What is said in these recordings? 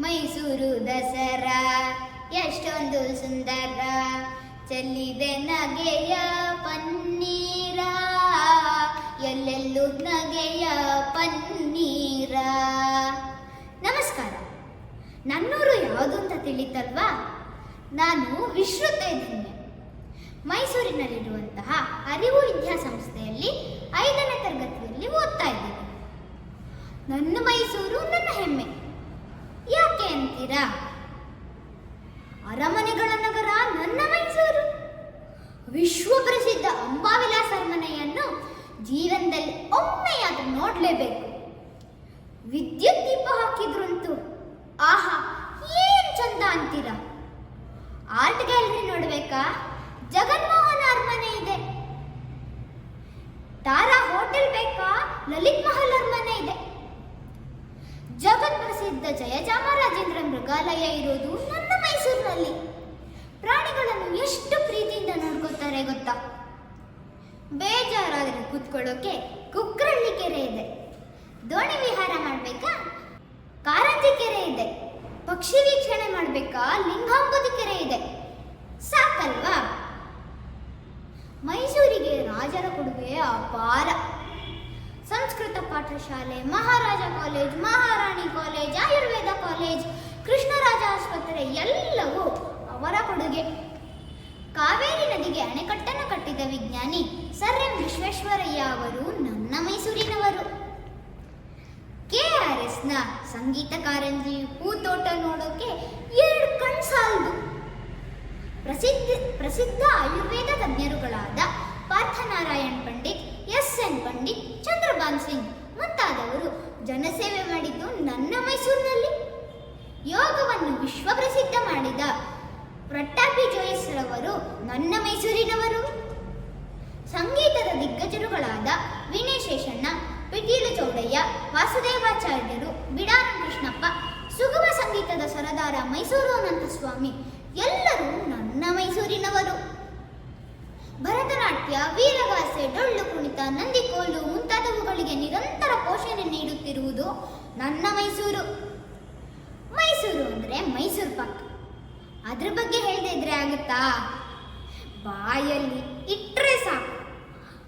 ಮೈಸೂರು ದಸರಾ, ಎಷ್ಟೊಂದು ಸುಂದರ, ಚೆಲ್ಲಿದೆ ನಗೆಯ ಪನ್ನೀರ, ಎಲ್ಲೆಲ್ಲೂ ನಗೆಯ ಪನ್ನೀರ. ನಮಸ್ಕಾರ, ನನ್ನೂರು ಯಾವುದು ಅಂತ ತಿಳಿತಲ್ವಾ? ನಾನು ವಿಶ್ವತೈಧನ್ಯ ಮೈಸೂರಿನಲ್ಲಿರುವಂತಹ ಅರಿವು ವಿದ್ಯಾಸಂಸ್ಥೆಯಲ್ಲಿ ಐದನೇ ತರಗತಿಯಲ್ಲಿ ಓದ್ತಾ ಇದ್ದೇನೆ. ನನ್ನ ಮೈಸೂರು, ನನ್ನ ಹೆಮ್ಮೆ. ಅಂತೀರಾ ಅರಮನೆಗಳ ನಗರ ನನ್ನ ಮೈಸೂರು. ವಿಶ್ವ ಪ್ರಸಿದ್ಧ ಅಂಬಾವಿಲಾಸ ಅರಮನೆಯನ್ನು ಜೀವನದಲ್ಲಿ ಒಮ್ಮೆಯಾದ್ರೂ ನೋಡ್ಲೇಬೇಕು. ವಿದ್ಯುತ್ ದೀಪ ಹಾಕಿದ್ರಂತೂ ಆಹಾ, ಏನ್ ಚಂದ ಅಂತೀರಾ? Art gallery ನೋಡ್ಬೇಕಾ? ಜಗನ್ಮೋಹನ ಅರಮನೆ ಇದೆ. ತಾರಾ ಹೋಟೆಲ್ ಬೇಕಾ? ಲಲಿತ್ ಮಹಲ್ ಅರಮನೆ ಇದೆ ಜಗತ್ ಚಾಮರಾಜೇಂದ್ರ ಮೃಗಾಲಯ ಇರೋದು ನನ್ನ ಮೈಸೂರಿನಲ್ಲಿ. ಪ್ರಾಣಿಗಳನ್ನು ಎಷ್ಟು ಪ್ರೀತಿಯಿಂದ ನೋಡ್ಕೋತಾರೆ ಗೊತ್ತಾ? ಬೇಜಾರಾದ್ರೆ ಕೂತ್ಕೊಳ್ಳೋಕೆ ಕುಕ್ರಳ್ಳಿ ಕೆರೆ ಇದೆ. ದೋಣಿ ವಿಹಾರ ಮಾಡ್ಬೇಕಾ? ಕಾರಂಜಿ ಕೆರೆ ಇದೆ. ಪಕ್ಷಿ ವೀಕ್ಷಣೆ ಮಾಡ್ಬೇಕಾ? ಲಿಂಗಾಂಬುದಿ ಕೆರೆ ಇದೆ. ಸಾಕಲ್ವಾ? ಮೈಸೂರಿಗೆ ರಾಜರ ಕೊಡುಗೆ ಅಪಾರ. ಸಂಸ್ಕೃತ ಪಾಠಶಾಲೆ, Maharaja college Maharani college Ayurveda college Krishnaraja ಆಸ್ಪತ್ರೆ ಎಲ್ಲವೂ ಅವರ ಕೊಡುಗೆ. ಕಾವೇರಿ ನದಿಗೆ ಅಣೆಕಟ್ಟನ್ನು ಕಟ್ಟಿದ ವಿಜ್ಞಾನಿ ಸರ್ ಎಂ ವಿಶ್ವೇಶ್ವರಯ್ಯ ಅವರು ನನ್ನ ಮೈಸೂರಿನವರು. ಕೆಆರ್ಎಸ್ನ ಸಂಗೀತ ಕಾರಂಜಿ ಹೂತೋಟ ನೋಡೋಕೆ ಎರಡು ಕಣ್ ಸಾಲದು. ಪ್ರಸಿದ್ಧ ಪ್ರಸಿದ್ಧ ಆಯುರ್ವೇದ ತಜ್ಞರುಗಳಾದ ಪಾರ್ಥನಾರಾಯಣ್ ಪಂಡಿತ್, ಎಸ್ ಎನ್ ಪಂಡಿತ್, ಚಂದ್ರಭಾನ್ ಸಿಂಗ್ ಮುಂತಾದವರು ಜನಸೇವೆ ಮಾಡಿದ್ದು ನನ್ನ ಮೈಸೂರಿನಲ್ಲಿ. ಯೋಗವನ್ನು ವಿಶ್ವ ಪ್ರಸಿದ್ಧ ಮಾಡಿದ ಪ್ರಟ್ಟಾಪಿ ಜೋಯಿಸ್ರವರು ನನ್ನ ಮೈಸೂರಿನವರು. ಸಂಗೀತದ ದಿಗ್ಗಜರುಗಳಾದ ವಿನಯ್ ಶೇಷಣ್ಣ ಪಿಟೀಲು ಚೌಡಯ್ಯ, ವಾಸುದೇವಾಚಾರ್ಯರು ಬಿಡಾನ ಕೃಷ್ಣಪ್ಪ ಸುಗಮ ಸಂಗೀತದ ಸರದಾರ ಮೈಸೂರು ಅನಂತಸ್ವಾಮಿ, ಎಲ್ಲರೂ ನನ್ನ ಮೈಸೂರಿನವರು. ಭರತನಾಟ್ಯ, ವೀರಗಾಸೆ, ಡೊಳ್ಳು ಕುಣಿತ, ನಂದಿಕೋಲು ಮುಂತಾದವುಗಳಿಗೆ ನಿರಂತರ ಪೋಷಣೆ ನೀಡುತ್ತಿರುವುದು ನನ್ನ ಮೈಸೂರು. ಮೈಸೂರು ಅಂದರೆ ಮೈಸೂರು ಪಾಕ್. ಅದ್ರ ಬಗ್ಗೆ ಹೇಳದೇ ಇದ್ರೆ ಆಗುತ್ತಾ? ಬಾಯಲ್ಲಿ ಇಟ್ಟರೆ ಸಾಕು.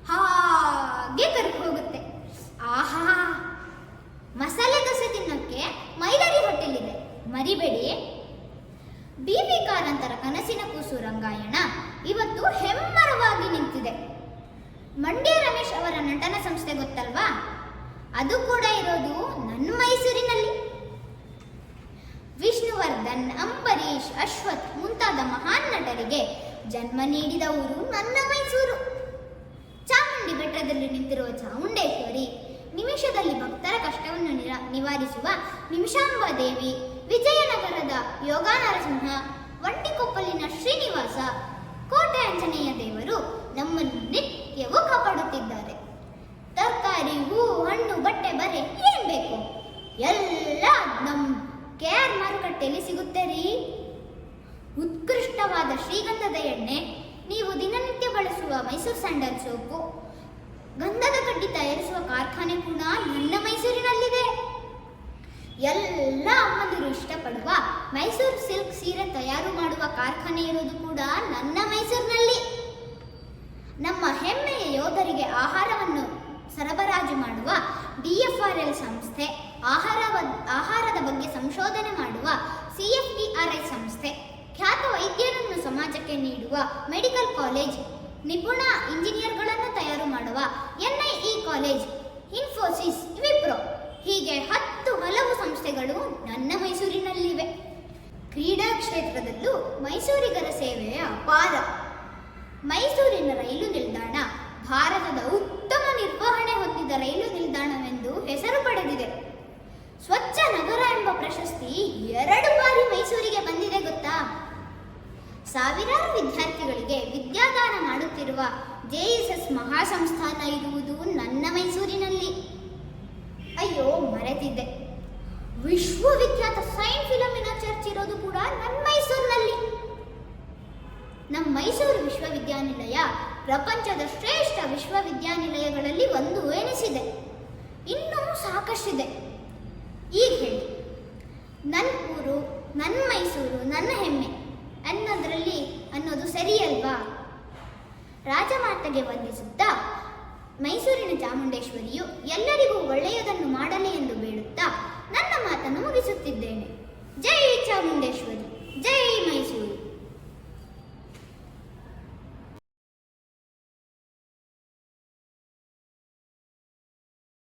ಹಾಗೆ ಕರ್ಕ ಹೋಗುತ್ತೆ. ಆಹಾ! ಮಸಾಲೆ ದೋಸೆ ತಿನ್ನೋಕ್ಕೆ ಮೈಲಾರಿ ಹೋಟೆಲ್ ಇದೆ ಮರಿಬೇಡಿ. ಬಿ ಕಾರಂತರ ಕನಸಿನ ಕೂಸು ರಂಗಾಯಣ ಇವತ್ತು ಹೆಮ್ಮರವಾಗಿ ನಿಂತಿದೆ. ಮಂಡ್ಯ ರಮೇಶ್ ಅವರ ನಟನ ಸಂಸ್ಥೆ ಗೊತ್ತಲ್ವಾ? ಅದು ಕೂಡ ಇರೋದು ನನ್ನ ಮೈಸೂರಿನಲ್ಲಿ. ವಿಷ್ಣುವರ್ಧನ್ ಅಂಬರೀಷ್ ಅಶ್ವಥ್ ಮುಂತಾದ ಮಹಾನ್ ನಟರಿಗೆ ಜನ್ಮ ನೀಡಿದ ಊರು ನನ್ನ ಮೈಸೂರು. ಚಾಮುಂಡಿ ಬೆಟ್ಟದಲ್ಲಿ ನಿಂತಿರುವ ಚಾಮುಂಡೇಶ್ವರಿ ನಿಮಿಷದಲ್ಲಿ ಭಕ್ತರ ಕಷ್ಟವನ್ನು ನಿವಾರಿಸುವ ನಿಮಿಷಾಂಬ ದೇವಿ, ವಿಜಯನಗರದ ಯೋಗ ನರಸಿಂಹ ಒಂಟಿಕೊಪ್ಪಲಿನ ಶ್ರೀನಿವಾಸ ಕೋಟೆ ಆಂಜನೇಯ ದೇವರು ನಮ್ಮನ್ನು ನಿತ್ಯವೂ ಕಾಪಾಡುತ್ತಿದ್ದಾರೆ. ತರಕಾರಿ, ಹೂ, ಹಣ್ಣು, ಬಟ್ಟೆ, ಬರೆ ಏನ್ ಬೇಕು? ಎಲ್ಲ ನಮ್ಮ ಕೆ ಆರ್ ಮಾರುಕಟ್ಟೆಯಲ್ಲಿ ಸಿಗುತ್ತೆ ರೀ. ಶ್ರೀಗಂಧದ ಎಣ್ಣೆ, ನೀವು ದಿನನಿತ್ಯ ಬಳಸುವ ಮೈಸೂರು ಸ್ಯಾಂಡಲ್ ಸೋಪು, ಗಂಧದ ಕಡ್ಡಿ ತಯಾರಿಸುವ ಕಾರ್ಖಾನೆ ಕೂಡ ನನ್ನ ಮೈಸೂರಿನಲ್ಲಿದೆ. ಎಲ್ಲ ಅಮ್ಮಂದಿರು ಇಷ್ಟಪಡುವ ಮೈಸೂರು ಸಿಲ್ಕ್ ಸೀರೆ ತಯಾರು ಮಾಡುವ ಕಾರ್ಖಾನೆ ಇರೋದು ಕೂಡ ನನ್ನ ಮೈಸೂರಿನಲ್ಲಿ. ನಮ್ಮ ಹೆಮ್ಮೆಯ ಯೋಧರಿಗೆ ಆಹಾರವನ್ನು ಸರಬರಾಜು ಮಾಡುವ ಡಿಎಫ್ಆರ್ಎಲ್ ಸಂಸ್ಥೆ ಆಹಾರ ಆಹಾರದ ಬಗ್ಗೆ ಸಂಶೋಧನೆ ಮಾಡುವ ಸಿಎಫ್ಟಿಆರ್ಐ ಸಂಸ್ಥೆ, ಖ್ಯಾತ ವೈದ್ಯರನ್ನು ಸಮಾಜಕ್ಕೆ ನೀಡುವ ಮೆಡಿಕಲ್ ಕಾಲೇಜ್ ನಿಪುಣ ಇಂಜಿನಿಯರ್ಗಳನ್ನು ತಯಾರು ಮಾಡುವ ಎನ್ಐಇ ಕಾಲೇಜ್, ಇನ್ಫೋಸಿಸ್, ವಿಪ್ರೋ. ಹೀಗೆ ಹತ್ತು ಹಲವು ಸಂಸ್ಥೆಗಳು ನನ್ನ ಮೈಸೂರಿನಲ್ಲಿವೆ. ಕ್ರೀಡಾ ಕ್ಷೇತ್ರದಲ್ಲೂ ಮೈಸೂರಿಗರ ಸೇವೆಯ ಅಪಾರ. ಮೈಸೂರಿನ ರೈಲು ನಿಲ್ದಾಣ ಭಾರತದ ಸಾವಿರಾರು ವಿದ್ಯಾರ್ಥಿಗಳಿಗೆ ವಿದ್ಯಾದಾನ ಮಾಡುತ್ತಿರುವ ಜೆಎಸ್ಎಸ್ ಮಹಾಸಂಸ್ಥಾನ ಇರುವುದು ನನ್ನ ಮೈಸೂರಿನಲ್ಲಿ. ಅಯ್ಯೋ, ಮರೆತಿದ್ದೆ. ವಿಶ್ವವಿಖ್ಯಾತ ಸೈನ್ ಫಿಲಮಿನ ಚರ್ಚ್ ಇರೋದು ಕೂಡ ನನ್ನ ಮೈಸೂರಿನಲ್ಲಿ. ನಮ್ಮ ಮೈಸೂರು ವಿಶ್ವವಿದ್ಯಾನಿಲಯ ಪ್ರಪಂಚದ ಶ್ರೇಷ್ಠ ವಿಶ್ವವಿದ್ಯಾನಿಲಯಗಳಲ್ಲಿ ಒಂದು ಎನಿಸಿದೆ. ಇನ್ನೂ ಸಾಕಷ್ಟಿದೆ. ಈಗ ಹೇಳಿ ನನ್ನ ಊರು ಬೇಡವಾ ರಾಜಮಾತೆಗೆ ವಂದಿಸುತ್ತಾ ಮೈಸೂರಿನ ಚಾಮುಂಡೇಶ್ವರಿಯು ಎಲ್ಲರಿಗೂ ಒಳ್ಳೆಯದನ್ನು ಮಾಡಲಿ ಎಂದು ಬೇಡುತ್ತಾ ನನ್ನ ಮಾತನ್ನು ಮುಗಿಸುತ್ತಿದ್ದೇನೆ. ಜೈ ಚಾಮುಂಡೇಶ್ವರಿ